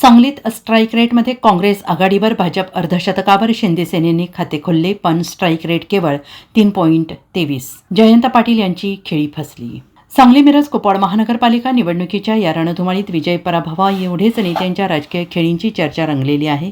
सांगलीत स्ट्राईक रेटमध्ये काँग्रेस आघाडीवर भाजप अर्धशतकावर शिंदे सेनेने खाते खोलले पण स्ट्राईक रेट केवळ तीन पॉईंट तेवीस. जयंत पाटील यांची खेळी फसली. सांगली मिरज कुपवाड महानगरपालिका निवडणुकीच्या या रणधुमाळीत विजय पराभवा एवढेच नेत्यांच्या राजकीय खेळींची चर्चा रंगलेली आहे.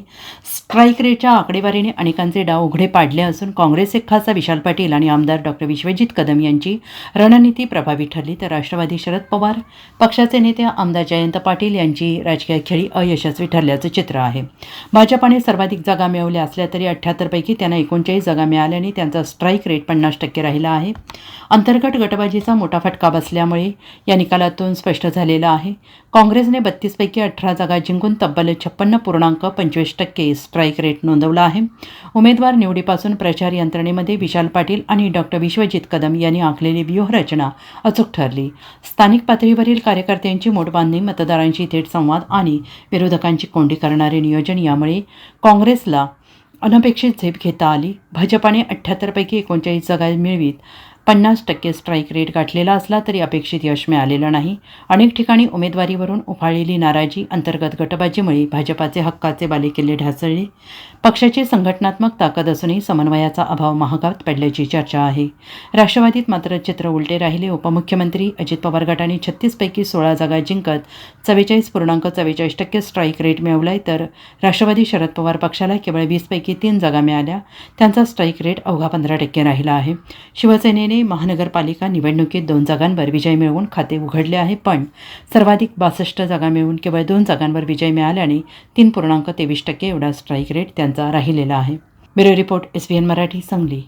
स्ट्राईक रेटच्या आकडेवारीने अनेकांचे डाव उघडे पाडले असून काँग्रेस एक खासदार विशाल पाटील आणि आमदार डॉक्टर विश्वजित कदम यांची रणनीती प्रभावी ठरली तर राष्ट्रवादी शरद पवार पक्षाचे नेते आमदार जयंत पाटील यांची राजकीय खेळी अयशस्वी ठरल्याचं चित्र आहे. भाजपाने सर्वाधिक जागा मिळवल्या असल्या तरी अठ्ठ्याहत्तरपैकी त्यांना एकोणचाळीस जागा मिळाल्याने त्यांचा स्ट्राईक रेट पन्नास टक्के राहिला आहे. अंतर्गत गटबाजीचा मोठा फटका असल्यामुळे या निकालातून स्पष्ट झालेलं आहे. काँग्रेसने बत्तीसपैकी अठरा जागा जिंकून तब्बल छप्पन्न पूर्णांक पंचवीस टक्के स्ट्राईक रेट नोंदवला आहे. उमेदवार निवडीपासून प्रचार यंत्रणेमध्ये विशाल पाटील आणि डॉक्टर विश्वजित कदम यांनी आखलेली व्यूहरचना अचूक ठरली. स्थानिक पातळीवरील कार्यकर्त्यांची मोठबांधणी मतदारांशी थेट संवाद आणि विरोधकांची कोंडी करणारे नियोजन यामुळे काँग्रेसला अनपेक्षित झेप घेता आली. भाजपाने अठ्ठ्याहत्तरपैकी एकोणचाळीस जागा मिळवीत. पन्नास टक्के स्ट्राईक रेट गाठलेला असला तरी अपेक्षित यश मिळालेलं नाही. अनेक ठिकाणी उमेदवारीवरून उफाळलेली नाराजी अंतर्गत गटबाजीमुळे भाजपाचे हक्काचे बालेकिल्ले ढासळले. पक्षाची संघटनात्मक ताकद असूनही समन्वयाचा अभाव महागात पडल्याची चर्चा आहे. राष्ट्रवादीत मात्र चित्र उलटे राहिले. उपमुख्यमंत्री अजित पवार गटाने छत्तीसपैकी सोळा जागा जिंकत चव्वेचाळीस पूर्णांक चव्वेचाळीस टक्के स्ट्राईक रेट मिळवलाय तर राष्ट्रवादी शरद पवार पक्षाला केवळ वीसपैकी तीन जागा मिळाल्या. त्यांचा स्ट्राईक रेट अवघा पंधरा टक्के राहिला आहे. शिवसेनेने महानगरपालिका निवडणुकीत दोन जागांवर विजय मिळवून खाते उघडले आहे. पण सर्वाधिक बासष्ट जागा मिळवून केवळ दोन जागांवर विजय मिळाल्याने तीन पूर्णांक तेवीस टक्के एवढा स्ट्राईक रेट त्यांचा राहिलेला आहे. Bureau report S V N Marathi Sangli.